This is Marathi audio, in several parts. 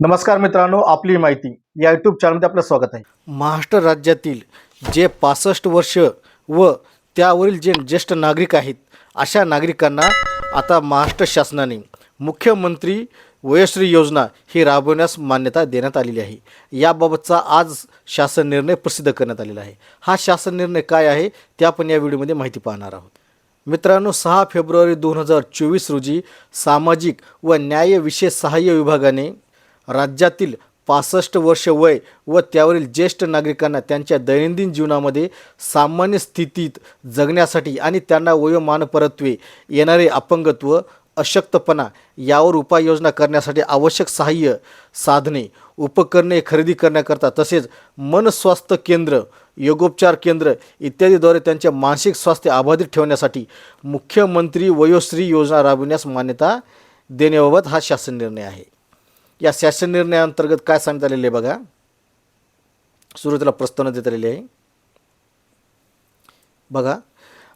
नमस्कार मित्रांनो आपली माहिती. या युट्यूब चॅनलमध्ये आपलं स्वागत आहे. महाराष्ट्र राज्यातील जे पासष्ट वर्ष व त्यावरील जे ज्येष्ठ नागरिक आहेत अशा नागरिकांना आता महाराष्ट्र शासनाने मुख्यमंत्री वयश्री योजना ही राबवण्यास मान्यता देण्यात आलेली आहे. याबाबतचा आज शासन निर्णय प्रसिद्ध करण्यात आलेला आहे. हा शासन निर्णय काय आहे ते आपण या व्हिडिओमध्ये माहिती पाहणार आहोत. मित्रांनो सहा फेब्रुवारी दोन हजार चोवीस रोजी सामाजिक व न्याय विशेष सहाय्य विभागाने राज्यातील पासष्ट वर्ष वय व त्यावरील ज्येष्ठ नागरिकांना त्यांच्या दैनंदिन जीवनामध्ये सामान्य स्थितीत जगण्यासाठी आणि त्यांना वयोमानपरत्वे येणारे अपंगत्व अशक्तपणा यावर उपाययोजना करण्यासाठी आवश्यक सहाय्य साधने उपकरणे खरेदी करण्याकरता तसेच मनस्वास्थ्य केंद्र योगोपचार केंद्र इत्यादीद्वारे त्यांचे मानसिक स्वास्थ्य अबाधित ठेवण्यासाठी मुख्यमंत्री वयोश्री योजना राबविण्यास मान्यता देण्याबाबत हा शासन निर्णय आहे. या शासन निर्णयाअंतर्गत काय सांगण्यात आलेलं आहे बघा? सुरुवातीला प्रस्तावना देत आलेली आहे. बघा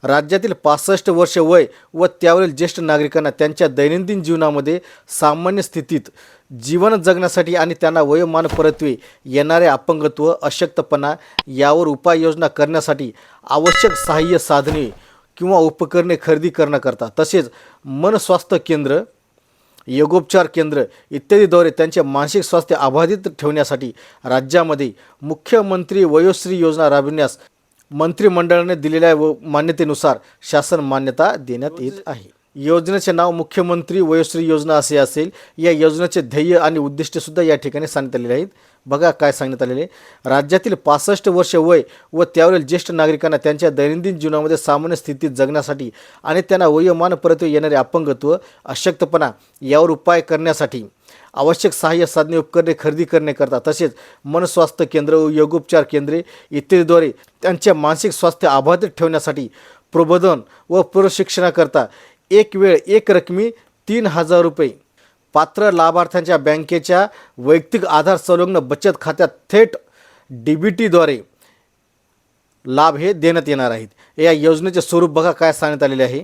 राज्यातील पासष्ट वर्ष वय व त्यावरील ज्येष्ठ नागरिकांना त्यांच्या दैनंदिन जीवनामध्ये सामान्य स्थितीत जीवन जगण्यासाठी आणि त्यांना वयोमान परत्वे येणारे अपंगत्व अशक्तपणा यावर उपाययोजना करण्यासाठी आवश्यक सहाय्य साधने किंवा उपकरणे खरेदी करण्याकरता तसेच मनस्वास्थ्य केंद्र योगोपचार केंद्र इत्यादीद्वारे त्यांचे मानसिक स्वास्थ्य अबाधित ठेवण्यासाठी राज्यामध्ये मुख्यमंत्री वयोश्री योजना राबविण्यास मंत्रिमंडळाने दिलेल्या व मान्यतेनुसार शासन मान्यता देण्यात येत आहे. योजनेचे नाव मुख्यमंत्री वयोश्री योजना असे असेल. या योजनेचे ध्येय आणि उद्दिष्टसुद्धा या ठिकाणी सांगण्यात आलेले आहेत. बघा काय सांगण्यात आलेले. राज्यातील पासष्ट वर्ष वय व त्यावरील ज्येष्ठ नागरिकांना त्यांच्या दैनंदिन जीवनामध्ये सामान्य स्थितीत जगण्यासाठी आणि त्यांना वयोमान परत येणारे अपंगत्व अशक्तपणा यावर उपाय करण्यासाठी आवश्यक सहाय्य साधने उपकरणे खरेदी करण्याकरता तसेच मनस्वास्थ्य केंद्र व योगोपचार केंद्रे इत्यादीद्वारे त्यांच्या मानसिक स्वास्थ्य अबाधित ठेवण्यासाठी प्रबोधन व प्रशिक्षणाकरता एक वेळ एक रकमी तीन हजार रुपये. पात्र लाभार्थ्यांच्या बँकेच्या वैयक्तिक आधार संलग्न बचत खात्यात थेट डी बी टीद्वारे लाभ हे देण्यात येणार आहेत. या योजनेचे स्वरूप बघा काय सांगण्यात आलेले आहे.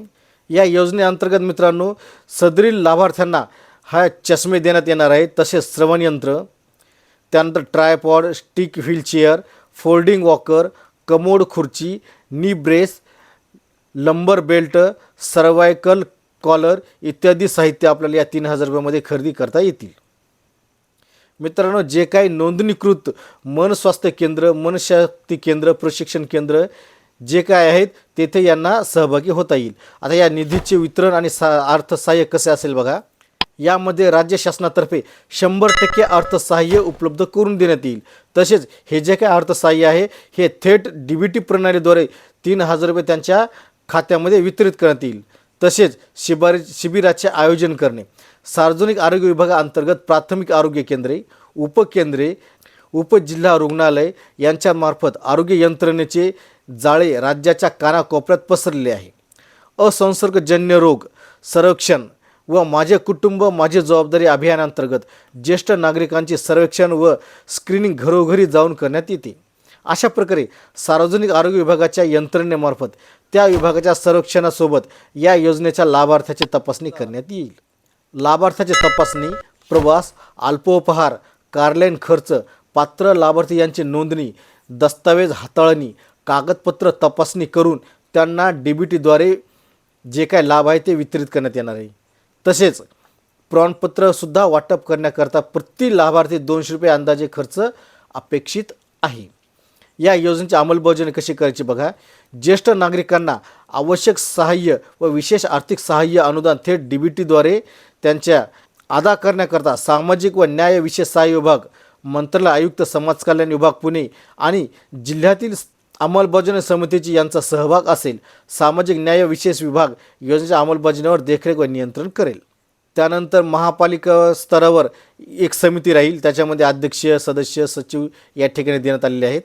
या योजनेअंतर्गत मित्रांनो सदरील लाभार्थ्यांना हा चष्मे देण्यात येणार आहे तसेच श्रवणयंत्र त्यानंतर tripod stick wheelchair folding walker commode खुर्ची knee brace lumbar belt cervical collar इत्यादी साहित्य आपल्याला या तीन हजार रुपयामध्ये खरेदी करता येतील. मित्रांनो जे काही नोंदणीकृत मन स्वास्थ्य केंद्र मनशक्ती केंद्र प्रशिक्षण केंद्र जे काय आहेत तेथे यांना सहभागी होता येईल. आता या निधीचे वितरण आणि सा अर्थसहाय्य कसे असेल बघा. यामध्ये राज्य शासनातर्फे शंभर टक्के अर्थसहाय्य उपलब्ध करून देण्यात येईल. तसेच हे जे काही अर्थसहाय्य आहे हे थेट डी बी टी प्रणालीद्वारे तीन हजार रुपये त्यांच्या खात्यामध्ये वितरित करण्यात येईल. तसेच शिबारी शिबिराचे आयोजन करणे. सार्वजनिक आरोग्य विभागाअंतर्गत प्राथमिक आरोग्य केंद्रे उपकेंद्रे उपजिल्हा रुग्णालय यांच्यामार्फत आरोग्य यंत्रणेचे जाळे राज्याच्या कानाकोपऱ्यात पसरलेले आहे. असंसर्गजन्य रोग संरक्षण व माझे कुटुंब माझी जबाबदारी अभियानांतर्गत ज्येष्ठ नागरिकांचे सर्वेक्षण व स्क्रीनिंग घरोघरी जाऊन करण्यात येते. अशा प्रकारे सार्वजनिक आरोग्य विभागाच्या यंत्रणेमार्फत त्या विभागाच्या सर्वेक्षणासोबत या योजनेच्या लाभार्थ्याची तपासणी करण्यात येईल. लाभार्थ्याची तपासणी प्रवास अल्पोपहार कारलेन खर्च पात्र लाभार्थी यांची नोंदणी दस्तावेज हाताळणी कागदपत्र तपासणी करून त्यांना डी बी टीद्वारे जे काय लाभ आहे ते वितरित करण्यात येणार आहे. तसेच प्रमाणपत्रसुद्धा वाटप करण्याकरता प्रति लाभार्थी दोनशे रुपये अंदाजे खर्च अपेक्षित आहे. या योजनेची अंमलबजावणी कशी करायची बघा. ज्येष्ठ नागरिकांना आवश्यक सहाय्य व विशेष आर्थिक सहाय्य अनुदान थेट डी बी टीद्वारे त्यांच्या अदा करण्याकरता सामाजिक व न्याय विशेष सहाय्य विभाग मंत्रालय आयुक्त समाज कल्याण विभाग पुणे आणि जिल्ह्यातील अंमलबजावणी समितीची यांचा सहभाग असेल. सामाजिक न्याय विशेष विभाग योजनेच्या अंमलबजावणीवर देखरेख व नियंत्रण करेल. त्यानंतर महापालिका स्तरावर एक समिती राहील. त्याच्यामध्ये अध्यक्ष सदस्य सचिव या ठिकाणी देण्यात आलेले आहेत.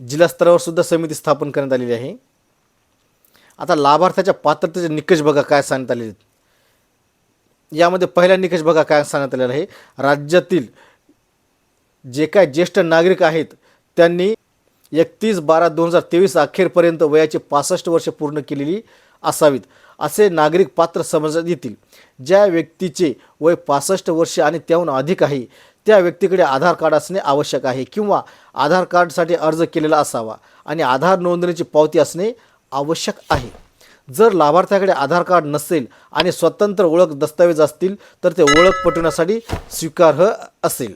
जिल्हा स्तरावर सुद्धा समिती स्थापन करण्यात आलेली आहे. आता लाभार्थ्याच्या पात्रतेचे निकष बघा काय सांगण्यात आलेले आहेत. यामध्ये पहिला निकष बघा काय सांगण्यात आलेला आहे. राज्यातील जे काय ज्येष्ठ नागरिक आहेत त्यांनी एकतीस बारा दोन हजार तेवीस अखेरपर्यंत वयाची पासष्ट वर्ष पूर्ण केलेली असावीत. असे नागरिक पात्र समजण्यात येतील. ज्या व्यक्तीचे वय पासष्ट वर्ष आणि त्याहून अधिक आहे त्या व्यक्तीकडे आधार कार्ड असणे आवश्यक आहे किंवा आधार कार्डसाठी अर्ज केलेला असावा आणि आधार नोंदणीची पावती असणे आवश्यक आहे. जर लाभार्थ्याकडे आधार कार्ड नसेल आणि स्वतंत्र ओळख दस्तावेज असतील तर ते ओळख पटवण्यासाठी स्वीकार्ह असेल.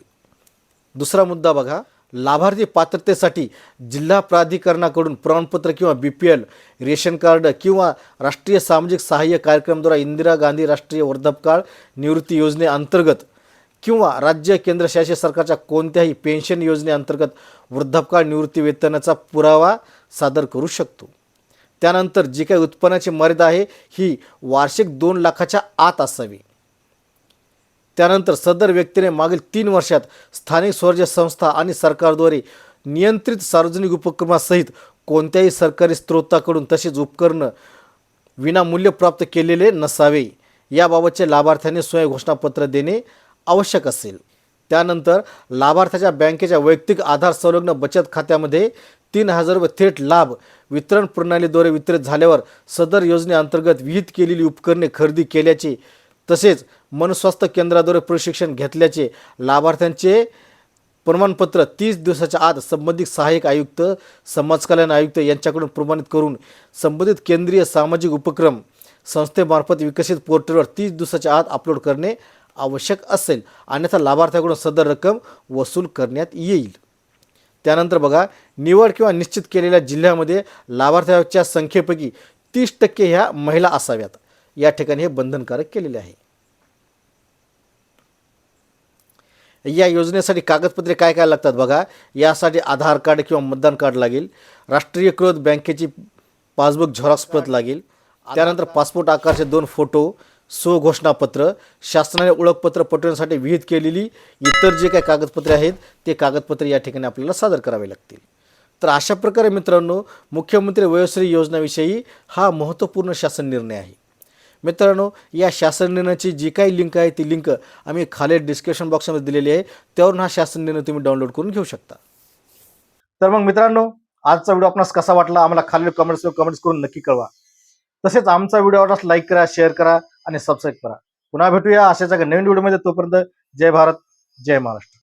दुसरा मुद्दा बघा. लाभार्थी पात्रतेसाठी जिल्हा प्राधिकरणाकडून प्रमाणपत्र किंवा B P L ration card किंवा राष्ट्रीय सामाजिक सहाय्य कार्यक्रमद्वारा इंदिरा गांधी राष्ट्रीय वर्धापकाळ निवृत्ती योजनेअंतर्गत किंवा राज्य केंद्रशासित सरकारच्या कोणत्याही पेन्शन योजनेअंतर्गत वृद्धापकाळ निवृत्ती वेतनाचा पुरावा सादर करू शकतो. त्यानंतर जी काही उत्पन्नाची मर्यादा आहे ही वार्षिक दोन लाखाच्या आत असावी. त्यानंतर सदर व्यक्तीने मागील तीन वर्षात स्थानिक स्वराज्य संस्था आणि सरकारद्वारे नियंत्रित सार्वजनिक उपक्रमासहित कोणत्याही सरकारी स्रोताकडून तसेच उपकरणं विनामूल्य प्राप्त केलेले नसावे. याबाबतचे लाभार्थ्यांनी स्वयं घोषणापत्र देणे आवश्यक असेल. त्यानंतर लाभार्थ्याच्या बँकेच्या वैयक्तिक आधार संलग्न बचत खात्यामध्ये तीन हजार रुपये थेट लाभ वितरण प्रणालीद्वारे वितरित झाल्यावर सदर योजनेअंतर्गत विहित केलेली उपकरणे खरेदी केल्याचे तसेच मनस्वास्थ्य केंद्राद्वारे प्रशिक्षण घेतल्याचे लाभार्थ्यांचे प्रमाणपत्र तीस दिवसाच्या आत संबंधित सहाय्यक आयुक्त समाज कल्याण आयुक्त यांच्याकडून प्रमाणित करून संबंधित केंद्रीय सामाजिक उपक्रम संस्थेमार्फत विकसित पोर्टलवर तीस दिवसाच्या आत अपलोड करणे आवश्यक असेल अन्यथा लाभार्थ्याकडून सदर रक्कम वसूल करण्यात येईल. त्यानंतर बघा निवड किंवा निश्चित केलेल्या जिल्ह्यामध्ये लाभार्थ्याच्या संख्येपैकी तीस टक्के ह्या महिला असाव्यात. या ठिकाणी हे बंधनकारक केलेले आहे. या योजनेसाठी कागदपत्रे काय काय लागतात बघा? यासाठी आधार कार्ड किंवा मतदान कार्ड लागेल. राष्ट्रीयकृत बँकेची पासबुक झेरॉक्स प्रत लागेल. त्यानंतर पासपोर्ट आकारचे दोन फोटो. स्वघोषणापत्र शासनाने ओळखपत्र पटवण्यासाठी विहित केलेली इतर जे काही कागदपत्रे आहेत ते कागदपत्रे या ठिकाणी आपल्याला सादर करावे लागतील. तर अशा प्रकारे मित्रांनो मुख्यमंत्री वयोश्री योजनाविषयी हा महत्त्वपूर्ण शासन निर्णय आहे. मित्रांनो या शासन निर्णयाची जी काही लिंक आहे ती लिंक आम्ही खाली डिस्क्रिप्शन बॉक्समध्ये दिलेली आहे. त्यावरून हा शासन निर्णय तुम्ही डाउनलोड करून घेऊ शकता. तर मग मित्रांनो आजचा व्हिडिओ आपणास कसा वाटला? आम्हाला खाली कमेंट्स कमेंट्स करून नक्की कळवा. तसेच आमचा व्हिडिओ आवडल्यास लाईक करा शेअर करा आणि सबस्क्राईब करा. पुन्हा भेटूया अशाच एका नवीन व्हिडिओमध्ये. तोपर्यंत जय भारत जय महाराष्ट्र.